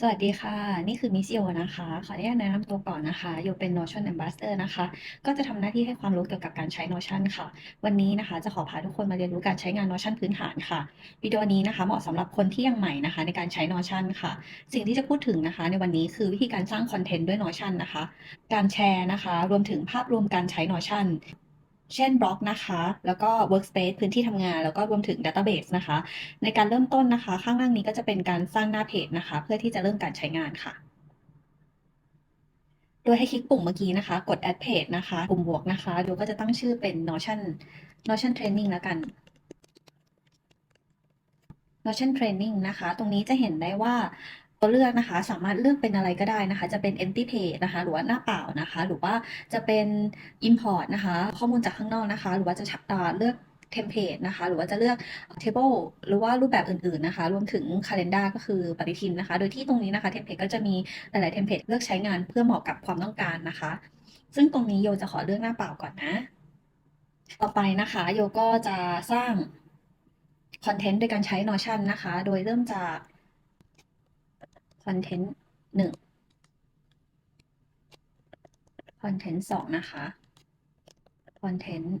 สวัสดีค่ะ นี่คือมิสโยนะคะ ขออนุญาตแนะนำตัวก่อนนะคะโยเป็น Notion Ambassador นะคะ ก็จะทำหน้าที่ให้ความรู้เกี่ยวกับการใช้ Notion ค่ะ วันนี้นะคะจะขอพาทุกคนมาเรียนรู้การใช้งาน Notion พื้นฐานค่ะ วิดีโอนี้นะคะเหมาะสำหรับคนที่ยังใหม่นะคะ ในการใช้ Notion ค่ะ สิ่งที่จะพูดถึงนะคะ ในวันนี้คือวิธีการสร้างคอนเทนต์ด้วย Notion นะคะ การแชร์นะคะ รวมถึงภาพรวมการใช้ Notion เช่นบล็อกนะคะ แล้วก็ Workspace พื้นที่ทำงาน แล้วก็รวมถึง Database นะคะ ในการเริ่มต้นนะคะ ข้างล่างนี้ก็จะเป็นการสร้างหน้าเพจนะคะ เพื่อที่จะเริ่มการใช้งานค่ะ โดยให้คลิกปุ่มเมื่อกี้นะคะ กด add page นะคะ ปุ่มบวกนะคะโดยก็จะตั้งชื่อเป็น Notion Notion Training แล้วกัน Notion Training นะคะ ตรงนี้จะเห็นได้ว่า ตัวเลือกนะคะสามารถเลือกเป็นอะไรก็ได้นะคะ จะเป็น empty page นะคะ หรือว่าหน้าเปล่านะคะ หรือว่าจะเป็น import นะคะ ข้อมูลจากข้างนอกนะคะ หรือว่าจะเลือก template นะคะ หรือว่าจะเลือก table หรือว่ารูปแบบอื่นๆนะคะ รวมถึง calendar ก็คือปฏิทินนะคะ โดยที่ตรงนี้นะคะ template ก็จะมีหลายๆ template เลือกใช้งานเพื่อเหมาะกับความต้องการนะคะ ซึ่งตรงนี้โยจะขอเลือกหน้าเปล่าก่อนนะ ต่อไปนะคะ โยก็จะสร้างคอนเทนต์โดยการใช้ Notion นะคะ โดยเริ่มจาก คอนเทนต์หนึ่งคอนเทนต์สองนะคะคอนเทนต์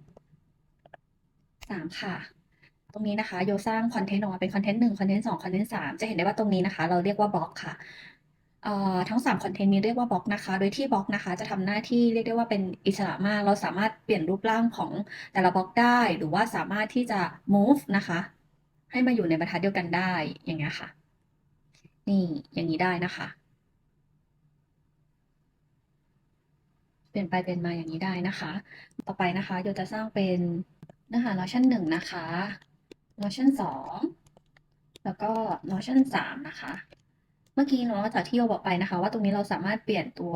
สามค่ะ ตรงนี้นะคะโยสร้างคอนเทนต์ออกมาเป็นคอนเทนต์หนึ่งคอนเทนต์สองคอนเทนต์สามจะเห็นได้ว่าตรงนี้นะคะ เราเรียกว่าบล็อกค่ะทั้ง3คอนเทนต์นี้เรียกว่าบล็อกนะคะ โดยที่บล็อกนะคะ จะทำหน้าที่เรียกได้ว่าเป็นอิสระมาก เราสามารถเปลี่ยนรูปร่างของแต่ละบล็อกได้ หรือว่าสามารถที่จะ move นะคะ ให้มาอยู่ในบรรทัดเดียวกันได้ อย่างเงี้ยค่ะ นี่อย่างนี้ได้นะคะ เปลี่ยนไปเปลี่ยนมาอย่างนี้ได้นะคะ ต่อไปนะคะโยจะสร้างเป็นเนื้อหา Notion หนึ่งนะคะ Notion สองแล้วก็ Notion สามนะคะ เมื่อกี้เนาะจากที่โยบอกไปนะคะ ว่าตรงนี้เราสามารถเปลี่ยนตัว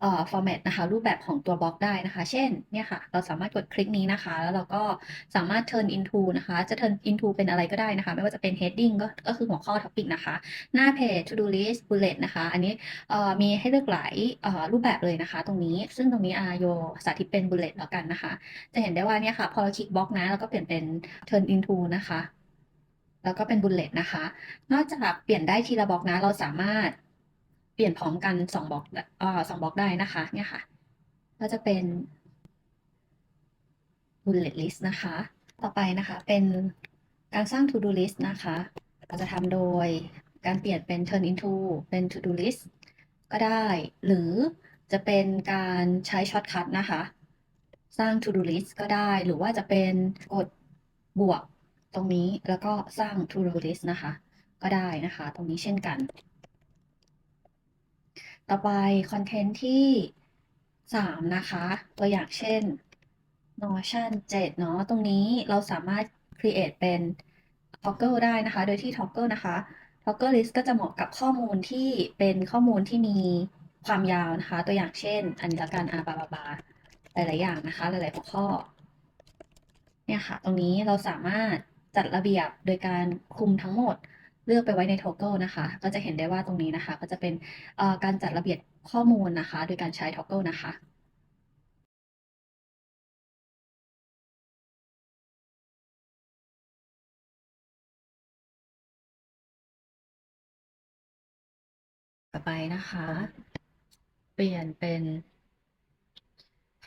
เอ่อ format นะคะ รูปแบบของตัวบล็อกได้นะคะ เช่นเนี่ยค่ะ เราสามารถกดคลิกนี้นะคะ แล้วเราก็สามารถ turn into นะคะ จะ turn into เป็นอะไรก็ได้นะคะ ไม่ว่าจะเป็น heading ก็ก็คือหัวข้อ topic นะคะ หน้าเพจ to do list bullet นะคะ อันนี้เอ่อมีให้เลือกหลายเอ่อรูปแบบเลยนะคะ ตรงนี้ซึ่งตรงนี้อาโยสาธิตเป็น bullet แล้วกันนะคะ จะเห็นได้ว่าเนี่ยค่ะพอเราคลิกบล็อกนะแล้วก็เปลี่ยนเป็น turn into นะคะ แล้วก็เป็น bullet นะคะ นอกจากเปลี่ยนได้ทีละบล็อกนะ เราสามารถเปลี่ยนพร้อมกันสองบล็อกเอ่อสองบล็อกได้นะคะ เนี่ยค่ะ ก็จะเป็น bullet list นะคะ ต่อไปนะคะเป็นการสร้าง to do list นะคะ เราจะทำโดยการเปลี่ยนเป็น turn into เป็น to do list ก็ได้ หรือจะเป็นการใช้ช็อตคัทนะคะ สร้าง to do list ก็ได้ หรือว่าจะเป็นกดบวก ตรงนี้แล้วก็สร้าง to do list นะคะ ก็ได้นะคะ ตรงนี้เช่นกัน ต่อไปคอนเทนต์ที่สามนะคะ ตัวอย่างเช่น Notion 7 เนาะตรงนี้เราสามารถ create เป็น toggle ได้นะคะ โดยที่ toggle นะคะ toggle list ก็จะเหมาะกับข้อมูลที่เป็นข้อมูลที่มีความยาวนะคะ ตัวอย่างเช่น อันนี้ละกันอาบาบาบาหลายๆอย่างนะคะ หลายๆหัวข้อ เนี่ยค่ะ ตรงนี้เราสามารถ จัดระเบียบโดยการคุมทั้งหมดเลือกไปไว้ใน toggle นะคะ ก็จะเห็นได้ว่าตรงนี้นะคะ ก็จะเป็นการจัดระเบียบข้อมูลนะคะ โดยการใช้ toggle นะคะต่อไปนะคะ เปลี่ยนเป็น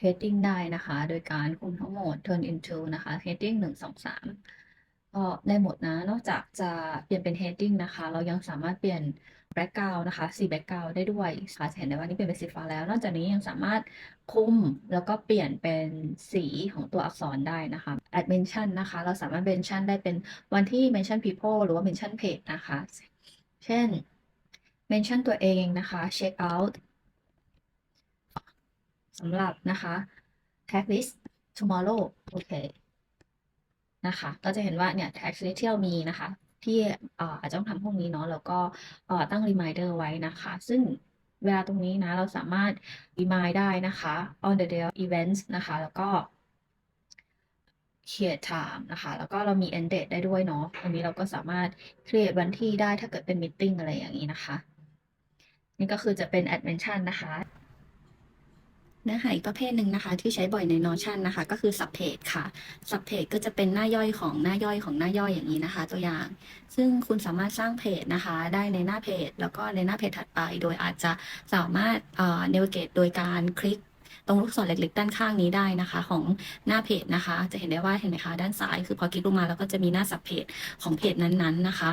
heading ได้นะคะ โดยการคุมทั้งหมด turn into นะคะ heading หนึ่งสองสาม ก็ได้หมดนะ นอกจากจะเปลี่ยนเป็น heading นะคะ เรายังสามารถเปลี่ยน background นะคะ สี background ได้ด้วยค่ะจะเห็นได้ว่านี่เปลี่ยนเป็นสีฟ้าแล้ว นอกจากนี้ยังสามารถคุมแล้วก็เปลี่ยนเป็นสีของตัวอักษรได้นะคะ add mention นะคะ เราสามารถ mention ได้เป็นวันที่ mention people หรือว่า mention page นะคะ เช่น mention ตัวเองนะคะ check out สำหรับนะคะ tag list tomorrow โอเค นะคะ ก็จะเห็นว่าเนี่ย tag list ที่เรามีนะคะ ที่อาจจะต้องทำพวกนี้เนาะแล้วก็ตั้ง reminder ไว้นะคะ ซึ่งเวลาตรงนี้นะ เราสามารถ remind ได้นะคะ on the day of events นะคะ แล้วก็ create time นะคะ แล้วก็เรามี end date ได้ด้วยเนาะอันนี้เราก็สามารถ create วันที่ได้ถ้าเกิดเป็น meeting อะไรอย่างนี้นะคะ นี่ก็คือจะเป็น add mention นะคะ เนื้อหาอีกประเภทหนึ่งนะคะ ที่ใช้บ่อยใน Notion นะคะ ก็คือ subpage ค่ะ subpage ก็จะเป็นหน้าย่อยของหน้าย่อยของหน้าย่อยอย่างนี้นะคะ ตัวอย่าง ซึ่งคุณสามารถสร้างเพจนะคะ ได้ในหน้าเพจ แล้วก็ในหน้าเพจถัดไป โดยอาจจะสามารถเอ่อ navigate โดยการคลิกตรงลูกศรเล็กๆ ด้านข้างนี้ได้นะคะ ของหน้าเพจนะคะ จะเห็นได้ว่าเห็นไหมคะด้านซ้ายคือพอคลิกลงมาแล้วก็จะมีหน้า subpage ของเพจนั้นๆนะคะ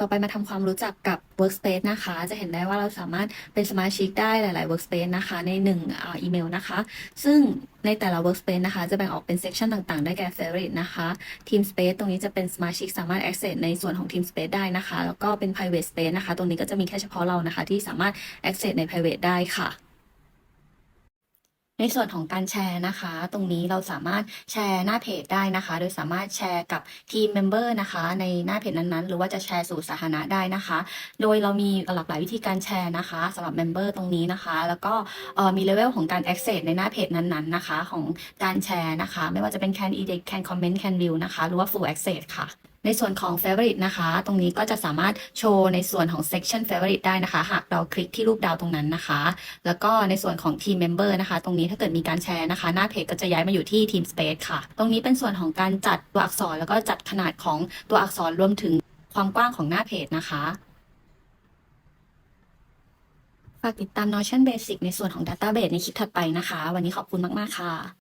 ต่อไปมาทำความรู้จักกับ Workspace นะคะ จะเห็นได้ว่าเราสามารถเป็นสมาชิกได้หลาย ๆ Workspace นะคะ ในหนึ่งอ่าอีเมลนะคะ ซึ่งในแต่ละ Workspace นะคะ จะแบ่งออกเป็นเซ c ชันต่าง ๆ ได้แก่ Favorite นะคะ Team Space ตรงนี้จะเป็นสมาชิกสามารถ access ในส่วนของ Team Space ได้นะคะ แล้วก็เป็น Private Space นะคะ ตรงนี้ก็จะมีแค่เฉพาะเรานะคะ ที่สามารถ access ใน Private ได้ค่ะ ในส่วนของการแชร์นะคะ ตรงนี้เราสามารถแชร์หน้าเพจได้นะคะ โดยสามารถแชร์กับทีมเมมเบอร์นะคะ ในหน้าเพจนั้นๆ หรือว่าจะแชร์สู่สาธารณะได้นะคะ โดยเรามีหลากหลายวิธีการแชร์นะคะสำหรับเมมเบอร์ตรงนี้นะคะ แล้วก็มีเลเวลของการ access ในหน้าเพจนั้นๆนะคะ ของการแชร์นะคะ ไม่ว่าจะเป็น can edit can comment can view นะคะ หรือว่า full access ค่ะ ในส่วนของ favorite นะคะ ตรงนี้ก็จะสามารถโชว์ในส่วนของ section favorite ได้นะคะ หากเราคลิกที่รูปดาวตรงนั้นนะคะ แล้วก็ในส่วนของ team member นะคะ ตรงนี้ถ้าเกิดมีการแชร์นะคะ หน้าเพจก็จะย้ายมาอยู่ที่ team space ค่ะ ตรงนี้เป็นส่วนของการจัดตัวอักษรแล้วก็จัดขนาดของตัวอักษรรวมถึงความกว้างของหน้าเพจนะคะฝากติดตาม Notion Basic ในส่วนของ Database ในคลิปถัดไปนะคะ วันนี้ขอบคุณมาก ๆ ค่ะ